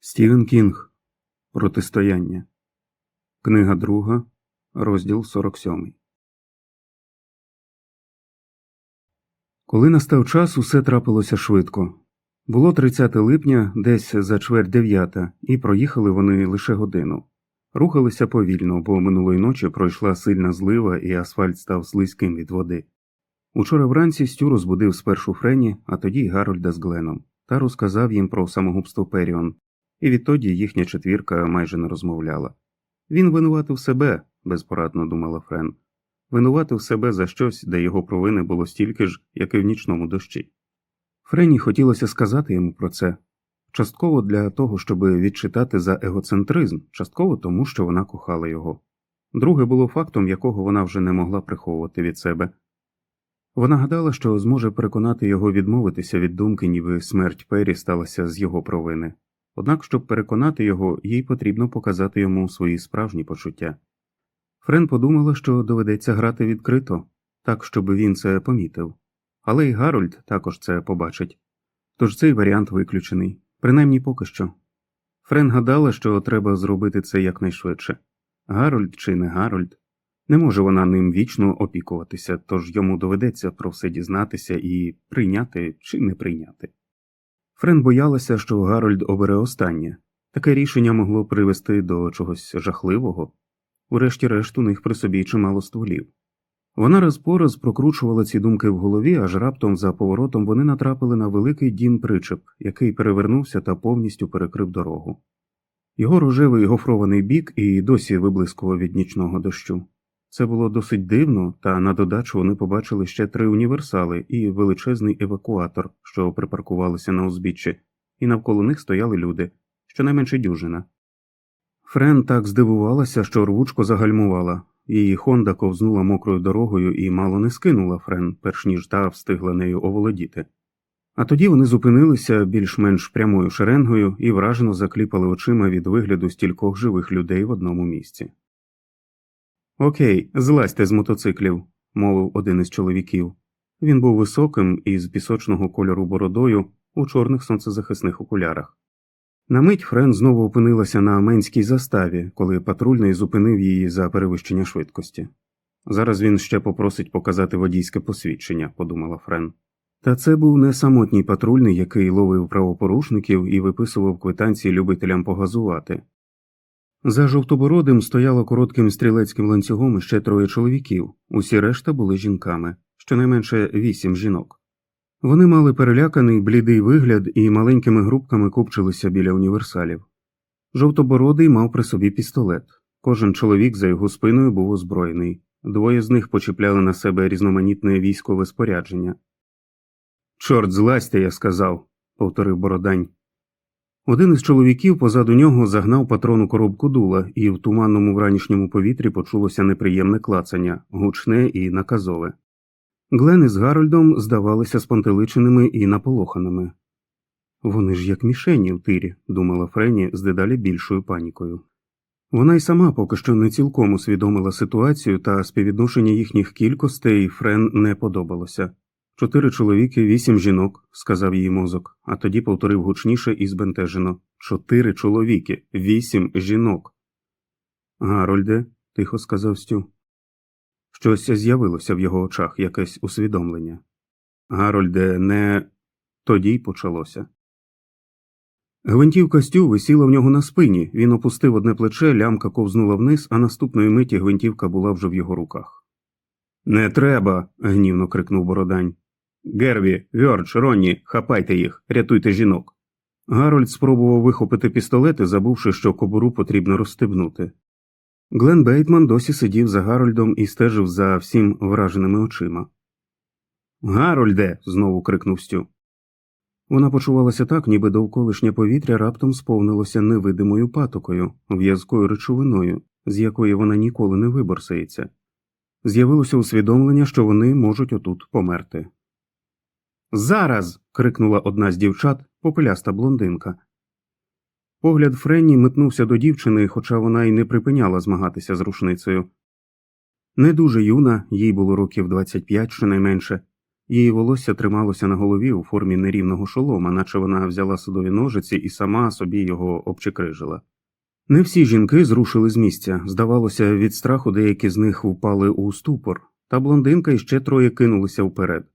Стівен Кінг Протистояння. Книга друга, розділ 47. Коли настав час, усе трапилося швидко. Було 30 липня, десь за чверть дев'ята, і проїхали вони лише годину. Рухалися повільно, бо минулої ночі пройшла сильна злива і асфальт став слизьким від води. Учора вранці Стю розбудив спершу Френі, а тоді й Гарольда з Гленом, та розказав їм про самогубство Періон, і відтоді їхня четвірка майже не розмовляла. Він винуватив себе, безпорадно думала Френ, винуватив себе за щось, де його провини було стільки ж, як і в нічному дощі. Френі хотілося сказати йому про це частково для того, щоб відчитати за егоцентризм, частково тому, що вона кохала його. Друге було фактом, якого вона вже не могла приховувати від себе. Вона гадала, що зможе переконати його відмовитися від думки, ніби смерть Пері сталася з його провини. Однак, щоб переконати його, їй потрібно показати йому свої справжні почуття. Френ подумала, що доведеться грати відкрито, так, щоб він це помітив, але й Гарольд також це побачить. Тож цей варіант виключений, принаймні поки що. Френ гадала, що треба зробити це якнайшвидше. Гарольд чи не Гарольд. Не може вона ним вічно опікуватися, тож йому доведеться про все дізнатися і прийняти чи не прийняти. Френ боялася, що Гарольд обере останнє. Таке рішення могло привести до чогось жахливого. Урешті-решт у них при собі чимало стволів. Вона раз по раз прокручувала ці думки в голові, аж раптом за поворотом вони натрапили на великий дім причеп, який перевернувся та повністю перекрив дорогу. Його рожевий гофрований бік і досі виблискував від нічного дощу. Це було досить дивно, та на додачу вони побачили ще три універсали і величезний евакуатор, що припаркувалися на узбіччі, і навколо них стояли люди, щонайменше дюжина. Френ так здивувалася, що рвучко загальмувала, її Хонда ковзнула мокрою дорогою і мало не скинула Френ, перш ніж та встигла нею оволодіти. А тоді вони зупинилися більш-менш прямою шеренгою і вражено закліпали очима від вигляду стількох живих людей в одному місці. Окей, злазьте з мотоциклів, мовив один із чоловіків. Він був високим і з пісочного кольору бородою у чорних сонцезахисних окулярах. На мить Френ знову опинилася на Аменській заставі, коли патрульний зупинив її за перевищення швидкості. Зараз він ще попросить показати водійське посвідчення, подумала Френ. Та це був не самотній патрульний, який ловив правопорушників і виписував квитанції любителям погазувати. За жовтобородим стояло коротким стрілецьким ланцюгом ще троє чоловіків, усі решта були жінками, щонайменше вісім жінок. Вони мали переляканий блідий вигляд і маленькими групками купчилися біля універсалів. Жовтобородий мав при собі пістолет. Кожен чоловік за його спиною був озброєний, двоє з них почіпляли на себе різноманітне військове спорядження. Чорт, злазьте, я сказав, повторив Бородань. Один із чоловіків позаду нього загнав патрону коробку дула, і в туманному вранішньому повітрі почулося неприємне клацання, гучне і наказове. Глен із Гарольдом здавалися спантеличеними і наполоханими. Вони ж як мішені в тирі, думала Френі з дедалі більшою панікою. Вона й сама поки що не цілком усвідомила ситуацію, та співвідношення їхніх кількостей Френ не подобалося. Чотири чоловіки, вісім жінок, сказав її мозок, а тоді повторив гучніше і збентежено чотири чоловіки, вісім жінок. Гарольде, тихо сказав Стю. Щось з'явилося в його очах, якесь усвідомлення. Гарольде, не тоді й почалося. Гвинтівка Стю висіла в нього на спині, він опустив одне плече, лямка ковзнула вниз, а наступної миті гвинтівка була вже в його руках. Не треба. гнівно крикнув Бородань. Герві, Вьордж, Ронні, хапайте їх, рятуйте жінок. Гарольд спробував вихопити пістолети, забувши, що кобуру потрібно розстебнути. Глен Бейтман досі сидів за Гарольдом і стежив за всім враженими очима. Гарольде. знову крикнув Стю. Вона почувалася так, ніби довколишнє повітря раптом сповнилося невидимою патокою, в'язкою речовиною, з якої вона ніколи не виборсається. З'явилося усвідомлення, що вони можуть отут померти. Зараз. крикнула одна з дівчат, попеляста блондинка. Погляд Френні метнувся до дівчини, хоча вона й не припиняла змагатися з рушницею. Не дуже юна, їй було років 25 щонайменше, Її волосся трималося на голові у формі нерівного шолома, наче вона взяла судові ножиці і сама собі його обчекрижила. Не всі жінки зрушили з місця. Здавалося, від страху деякі з них впали у ступор, та блондинка і ще троє кинулися вперед.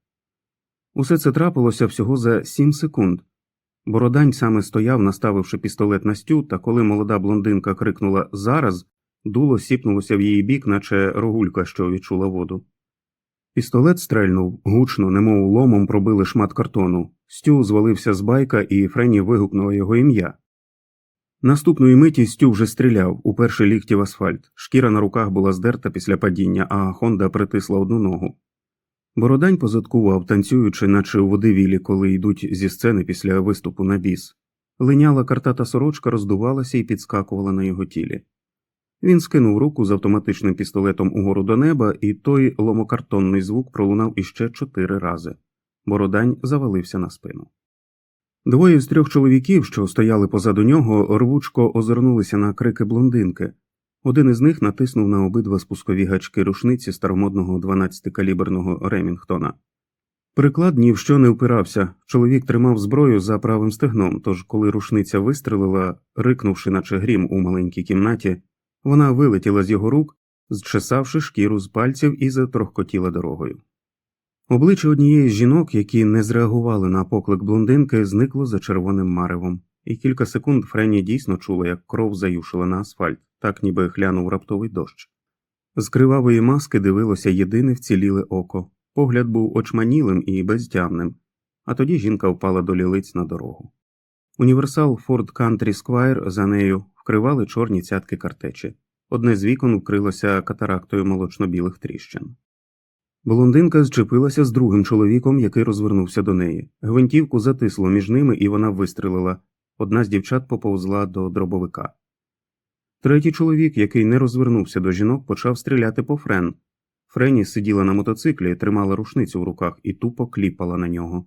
Усе це трапилося всього за сім секунд. Бородань саме стояв, наставивши пістолет на стю, та коли молода блондинка крикнула зараз, дуло сіпнулося в її бік, наче рогулька, що відчула воду. Пістолет стрельнув, гучно, немов ломом пробили шмат картону. Стю звалився з байка, і Френі вигукнула його ім'я. Наступної миті Стю вже стріляв, уперше лікті в асфальт. Шкіра на руках була здерта після падіння, а Хонда притисла одну ногу. Бородань позадкував, танцюючи, наче у водивілі, коли йдуть зі сцени після виступу на біс. Линяла картата сорочка роздувалася і підскакувала на його тілі. Він скинув руку з автоматичним пістолетом угору до неба, і той ломокартонний звук пролунав іще чотири рази. Бородань завалився на спину. Двоє з трьох чоловіків, що стояли позаду нього, рвучко озирнулися на крики блондинки. Один із них натиснув на обидва спускові гачки рушниці старомодного 12-каліберного Ремінгтона. Приклад ні в що не впирався. Чоловік тримав зброю за правим стегном, тож, коли рушниця вистрелила, рикнувши, наче грім у маленькій кімнаті, вона вилетіла з його рук, зчесавши шкіру з пальців і затрохкотіла дорогою. Обличчя однієї з жінок, які не зреагували на поклик блондинки, зникло за червоним маревом, і кілька секунд Френі дійсно чула, як кров заюшила на асфальт, так ніби глянув раптовий дощ. З кривавої маски дивилося єдине вціліле око. Погляд був очманілим і безтямним, а тоді жінка впала до лілиць на дорогу. Універсал Ford Country Squire за нею вкривали чорні цятки картечі. Одне з вікон вкрилося катарактою молочно-білих тріщин. Блондинка зчепилася з другим чоловіком, який розвернувся до неї. Гвинтівку затисло між ними, і вона вистрелила. Одна з дівчат поповзла до дробовика. Третій чоловік, який не розвернувся до жінок, почав стріляти по Френ. Френі сиділа на мотоциклі, тримала рушницю в руках і тупо кліпала на нього.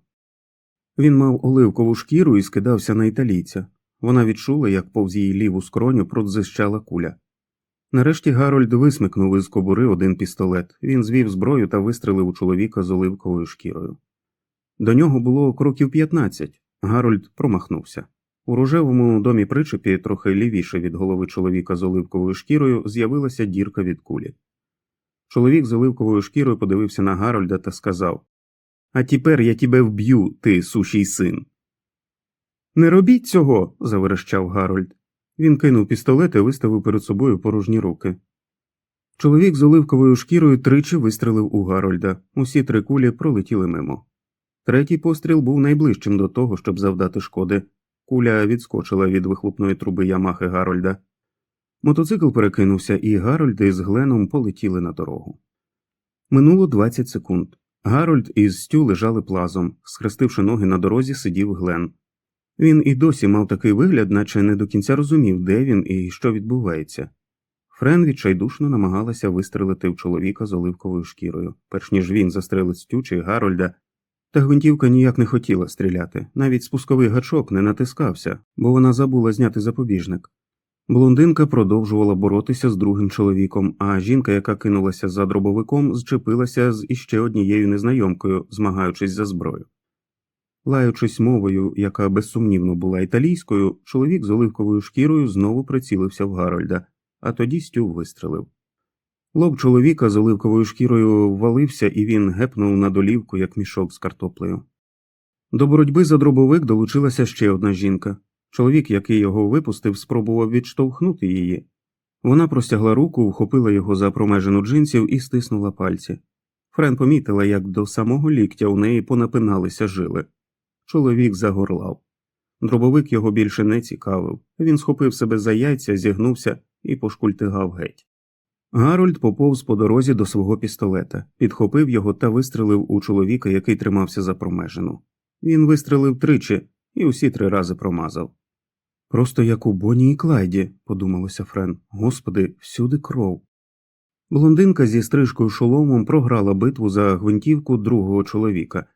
Він мав оливкову шкіру і скидався на італійця. Вона відчула, як повз її ліву скроню продзищала куля. Нарешті Гарольд висмикнув із кобури один пістолет. Він звів зброю та вистрелив у чоловіка з оливковою шкірою. До нього було кроків 15. Гарольд промахнувся. У рожевому домі причепі, трохи лівіше від голови чоловіка з оливковою шкірою, з'явилася дірка від кулі. Чоловік з оливковою шкірою подивився на Гарольда та сказав А тепер я тебе вб'ю, ти сущий син. Не робіть цього. заверещав Гарольд. Він кинув пістолет і виставив перед собою порожні руки. Чоловік з оливковою шкірою тричі вистрелив у Гарольда. Усі три кулі пролетіли мимо. Третій постріл був найближчим до того, щоб завдати шкоди. Куля відскочила від вихлопної труби Ямахи Гарольда. Мотоцикл перекинувся, і Гарольд із Гленом полетіли на дорогу. Минуло 20 секунд. Гарольд із Стю лежали плазом, схрестивши ноги на дорозі, сидів Глен. Він і досі мав такий вигляд, наче не до кінця розумів, де він і що відбувається. Френ відчайдушно намагалася вистрелити в чоловіка з оливковою шкірою, перш ніж він застрелить Стю чи Гарольда, та гвинтівка ніяк не хотіла стріляти, навіть спусковий гачок не натискався, бо вона забула зняти запобіжник. Блондинка продовжувала боротися з другим чоловіком, а жінка, яка кинулася за дробовиком, зчепилася з іще однією незнайомкою, змагаючись за зброю. Лаючись мовою, яка безсумнівно була італійською, чоловік з оливковою шкірою знову прицілився в Гарольда, а тоді Стю вистрелив. Лоб чоловіка з оливковою шкірою ввалився, і він гепнув на долівку, як мішок з картоплею. До боротьби за дробовик долучилася ще одна жінка. Чоловік, який його випустив, спробував відштовхнути її. Вона простягла руку, вхопила його за промежину джинсів і стиснула пальці. Френ помітила, як до самого ліктя у неї понапиналися жили. Чоловік загорлав. Дробовик його більше не цікавив. Він схопив себе за яйця, зігнувся і пошкультигав геть. Гарольд поповз по дорозі до свого пістолета, підхопив його та вистрелив у чоловіка, який тримався за промежину. Він вистрелив тричі і усі три рази промазав. Просто як у Боні і Клайді, подумалося Френ. Господи, всюди кров. Блондинка зі стрижкою шоломом програла битву за гвинтівку другого чоловіка.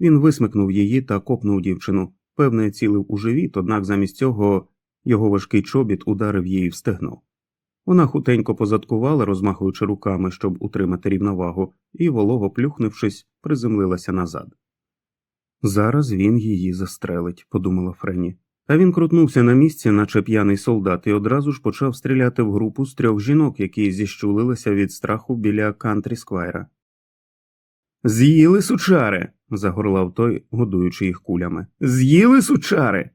Він висмикнув її та копнув дівчину, певне, цілив у живіт, однак замість цього його важкий чобіт ударив її в стегно. Вона хутенько позадкувала, розмахуючи руками, щоб утримати рівновагу, і, волого плюхнувшись, приземлилася назад. Зараз він її застрелить, подумала Френі. А він крутнувся на місці, наче п'яний солдат, і одразу ж почав стріляти в групу з трьох жінок, які зіщулилися від страху біля кантрі сквайра. З'їли сучари. загорлав той, годуючи їх кулями. З'їли сучари.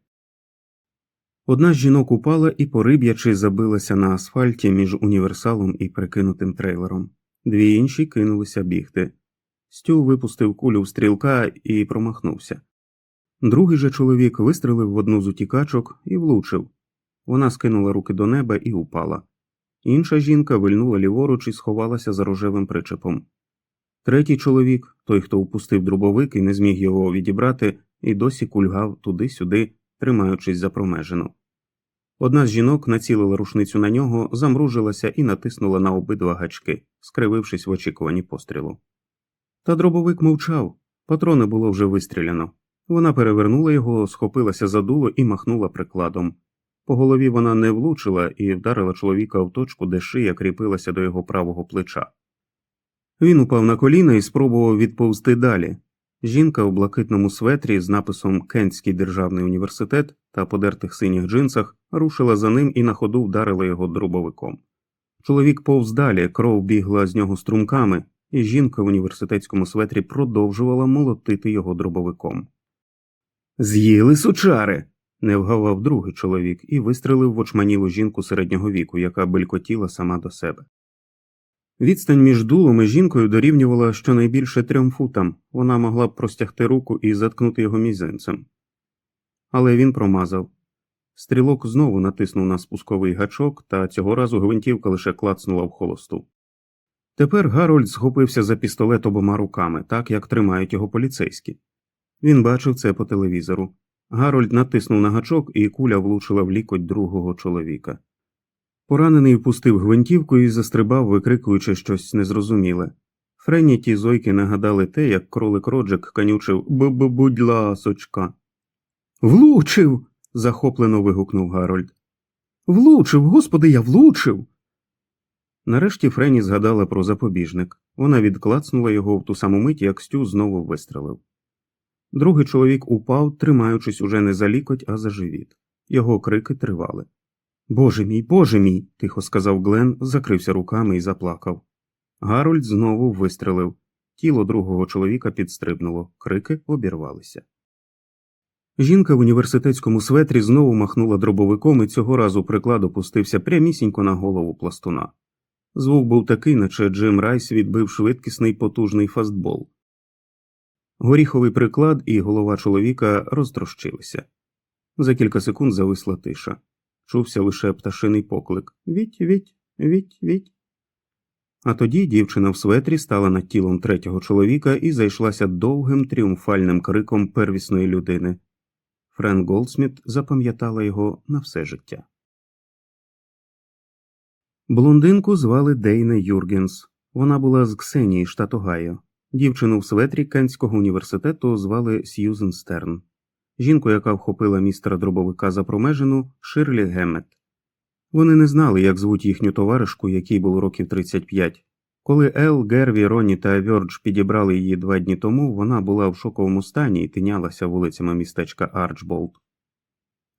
Одна з жінок упала і пориб'ячи забилася на асфальті між універсалом і прикинутим трейлером. Дві інші кинулися бігти. Стю випустив кулю в стрілка і промахнувся. Другий же чоловік вистрелив в одну з утікачок і влучив. Вона скинула руки до неба і упала. Інша жінка вильнула ліворуч і сховалася за рожевим причепом. Третій чоловік, той, хто упустив дробовик і не зміг його відібрати, і досі кульгав туди-сюди, тримаючись за промежину. Одна з жінок націлила рушницю на нього, замружилася і натиснула на обидва гачки, скривившись в очікуванні пострілу. Та дробовик мовчав, патрони було вже вистріляно. Вона перевернула його, схопилася за дуло і махнула прикладом. По голові вона не влучила і вдарила чоловіка в точку, де шия кріпилася до його правого плеча. Він упав на коліна і спробував відповзти далі. Жінка у блакитному светрі з написом Кентський державний університет та подертих синіх джинсах рушила за ним і на ходу вдарила його дробовиком. Чоловік повз далі, кров бігла з нього струмками, і жінка в університетському светрі продовжувала молотити його дробовиком. З'їли сучари. не вгавав другий чоловік і вистрелив в очманілу жінку середнього віку, яка белькотіла сама до себе. Відстань між дулом і жінкою дорівнювала щонайбільше трьом футам, вона могла б простягти руку і заткнути його мізинцем. Але він промазав. Стрілок знову натиснув на спусковий гачок, та цього разу гвинтівка лише клацнула в холосту. Тепер Гарольд схопився за пістолет обома руками, так як тримають його поліцейські. Він бачив це по телевізору. Гарольд натиснув на гачок, і куля влучила в лікоть другого чоловіка. Поранений впустив гвинтівку і застрибав, викрикуючи щось незрозуміле. Френні ті зойки нагадали те, як кролик Роджик канючив б будь ласочка. Влучив. захоплено вигукнув Гарольд. Влучив, господи, я влучив. Нарешті Френі згадала про запобіжник. Вона відклацнула його в ту саму мить, як Стю знову вистрелив. Другий чоловік упав, тримаючись уже не за лікоть, а за живіт. Його крики тривали. Боже мій, боже мій, тихо сказав Глен, закрився руками і заплакав. Гарольд знову вистрелив. Тіло другого чоловіка підстрибнуло, крики обірвалися. Жінка в університетському светрі знову махнула дробовиком і цього разу приклад опустився прямісінько на голову пластуна. Звук був такий, наче Джим Райс відбив швидкісний потужний фастбол. Горіховий приклад і голова чоловіка розтрощилися. За кілька секунд зависла тиша. Чувся лише пташиний поклик Віть, віть, віть, віть. А тоді дівчина в светрі стала над тілом третього чоловіка і зайшлася довгим тріумфальним криком первісної людини. Френ Голдсміт запам'ятала його на все життя. Блондинку звали Дейне Юргенс. Вона була з Ксенії, штат Огайо. Дівчину в светрі Кентського університету звали Сьюзен Стерн, жінку, яка вхопила містера дробовика за промежину Ширлі Геммет. Вони не знали, як звуть їхню товаришку, якій було років 35. Коли Ел, Герві, Ронні та Вьордж підібрали її два дні тому, вона була в шоковому стані і тинялася вулицями містечка Арчболд.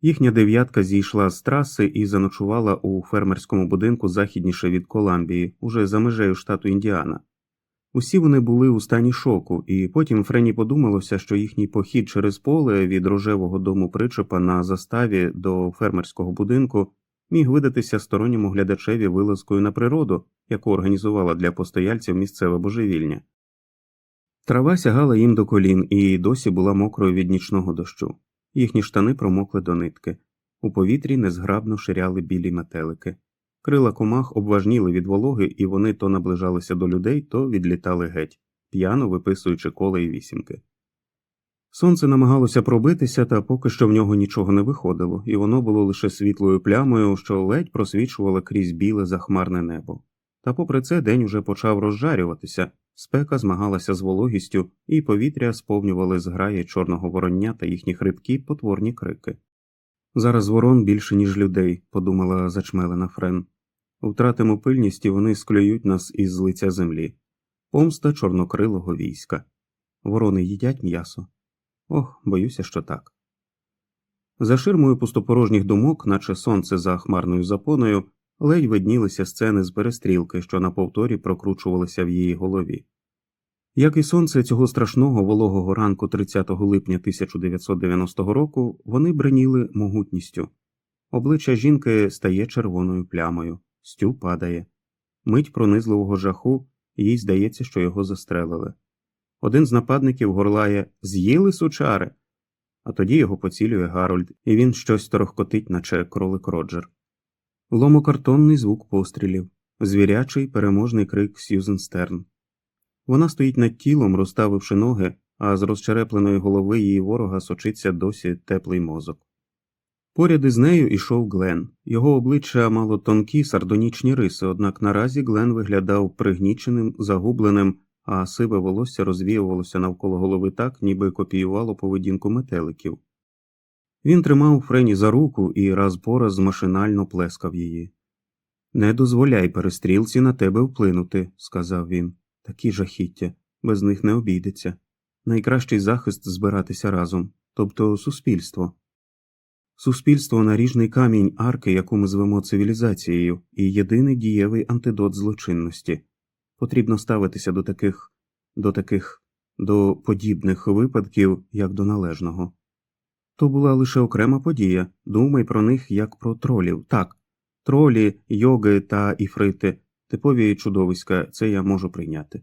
Їхня дев'ятка зійшла з траси і заночувала у фермерському будинку західніше від Коламбії, уже за межею штату Індіана. Усі вони були у стані шоку, і потім Френі подумалося, що їхній похід через поле від рожевого дому причепа на заставі до фермерського будинку міг видатися сторонньому глядачеві вилазкою на природу, яку організувала для постояльців місцеве божевільня. Трава сягала їм до колін і досі була мокрою від нічного дощу. Їхні штани промокли до нитки. У повітрі незграбно ширяли білі метелики. Крила комах обважніли від вологи, і вони то наближалися до людей, то відлітали геть, п'яно виписуючи кола і вісімки. Сонце намагалося пробитися, та поки що в нього нічого не виходило, і воно було лише світлою плямою, що ледь просвічувало крізь біле захмарне небо. Та попри це день уже почав розжарюватися, спека змагалася з вологістю, і повітря сповнювали зграї чорного вороння та їхні хрипкі потворні крики. Зараз ворон більше, ніж людей, подумала зачмелена Френ. Втратимо пильність і вони склюють нас із лиця землі. Помста чорнокрилого війська. Ворони їдять м'ясо. Ох, боюся, що так. За ширмою пустопорожніх думок, наче сонце за хмарною запоною, ледь виднілися сцени з перестрілки, що на повторі прокручувалися в її голові. Як і сонце цього страшного вологого ранку 30 липня 1990 року, вони бреніли могутністю. Обличчя жінки стає червоною плямою, стю падає. Мить пронизливого жаху, їй здається, що його застрелили. Один з нападників горлає З'їли сучари. А тоді його поцілює Гарольд, і він щось торохкотить, наче кролик Роджер. Ломокартонний звук пострілів, звірячий переможний крик Сьюзен Стерн. Вона стоїть над тілом, розставивши ноги, а з розчерепленої голови її ворога сочиться досі теплий мозок. Поряд із нею ішов Глен. Його обличчя мало тонкі сардонічні риси, однак наразі Глен виглядав пригніченим, загубленим, а сиве волосся розвіювалося навколо голови так, ніби копіювало поведінку метеликів. Він тримав Френі за руку і раз по раз машинально плескав її. Не дозволяй перестрілці на тебе вплинути, сказав він. Такі жахіття, без них не обійдеться. Найкращий захист збиратися разом, тобто суспільство. Суспільство наріжний камінь арки, яку ми звемо цивілізацією, і єдиний дієвий антидот злочинності. Потрібно ставитися до таких, до таких, до подібних випадків, як до належного. То була лише окрема подія, думай про них як про тролів. Так, тролі, йоги та іфрити, типові чудовиська, це я можу прийняти.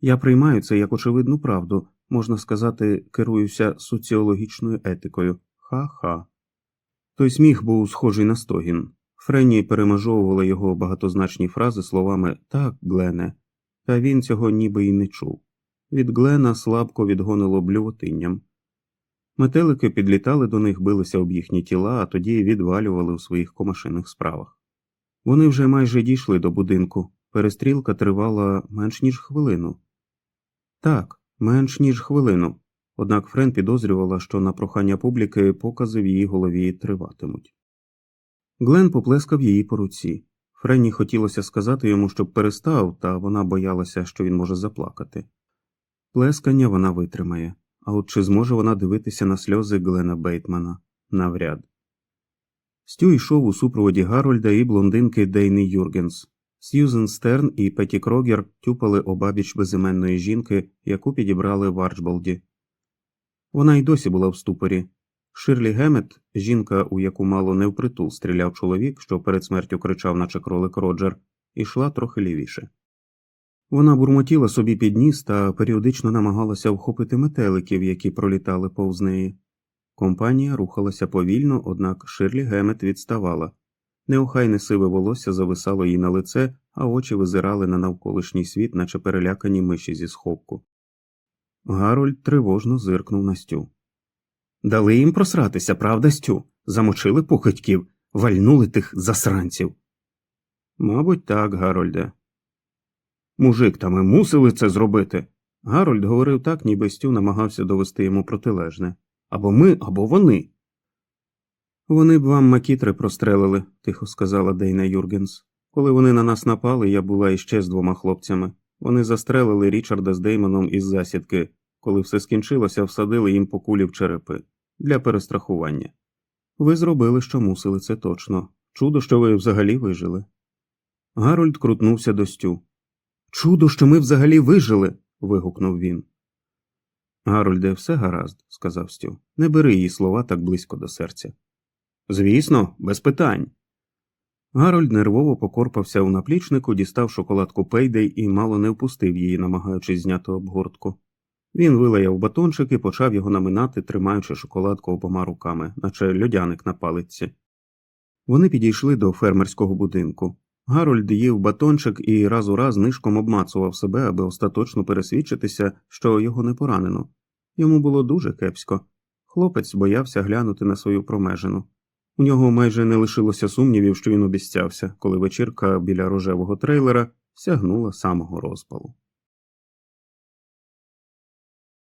Я приймаю це як очевидну правду, можна сказати, керуюся соціологічною етикою. Ха-ха. Той сміх був схожий на стогін. Френні перемежовувала його багатозначні фрази словами Так, Глене, та він цього ніби й не чув. Від Глена слабко відгонило блювотинням. Метелики підлітали до них, билися об їхні тіла, а тоді відвалювали у своїх комашиних справах. Вони вже майже дійшли до будинку. Перестрілка тривала менш ніж хвилину. Так, менш ніж хвилину. Однак Френ підозрювала, що на прохання публіки покази в її голові триватимуть. Глен поплескав її по руці. Френні хотілося сказати йому, щоб перестав, та вона боялася, що він може заплакати. Плескання вона витримає, а от чи зможе вона дивитися на сльози Глена Бейтмана? Навряд. Стю йшов у супроводі Гарольда і блондинки Дейни Юргенс. Сьюзен Стерн і Петі Крогер тюпали обабіч безіменної жінки, яку підібрали в Арчболді. Вона й досі була в ступорі. Ширлі Гемет, жінка, у яку мало не впритул стріляв чоловік, що перед смертю кричав, наче кролик Роджер, ішла трохи лівіше. Вона бурмотіла собі під ніс та періодично намагалася вхопити метеликів, які пролітали повз неї. Компанія рухалася повільно, однак Ширлі Гемет відставала. Неохайне сиве волосся зависало їй на лице, а очі визирали на навколишній світ, наче перелякані миші зі сховку. Гарольд тривожно зиркнув на Стю. Дали їм просратися, правда, Стю? Замочили похитьків, вальнули тих засранців. Мабуть, так, Гарольде. Мужик, та ми мусили це зробити. Гарольд говорив так, ніби Стю намагався довести йому протилежне. Або ми, або вони. Вони б вам макітри прострелили, тихо сказала Дейна Юргенс. Коли вони на нас напали, я була іще з двома хлопцями. Вони застрелили Річарда з Деймоном із засідки. Коли все скінчилося, всадили їм по кулі в черепи для перестрахування. Ви зробили, що мусили, це точно. Чудо, що ви взагалі вижили. Гарольд крутнувся до Стю. Чудо, що ми взагалі вижили. вигукнув він. Гарольде, все гаразд, сказав Стю. Не бери її слова так близько до серця. Звісно, без питань. Гарольд нервово покорпався у наплічнику, дістав шоколадку Пейдей і мало не впустив її, намагаючись зняти обгортку. Він вилаяв батончик і почав його наминати, тримаючи шоколадку обома руками, наче льодяник на палиці. Вони підійшли до фермерського будинку. Гарольд їв батончик і раз у раз нишком обмацував себе, аби остаточно пересвідчитися, що його не поранено. Йому було дуже кепсько. Хлопець боявся глянути на свою промежину. У нього майже не лишилося сумнівів, що він обіцявся, коли вечірка біля рожевого трейлера сягнула самого розпалу.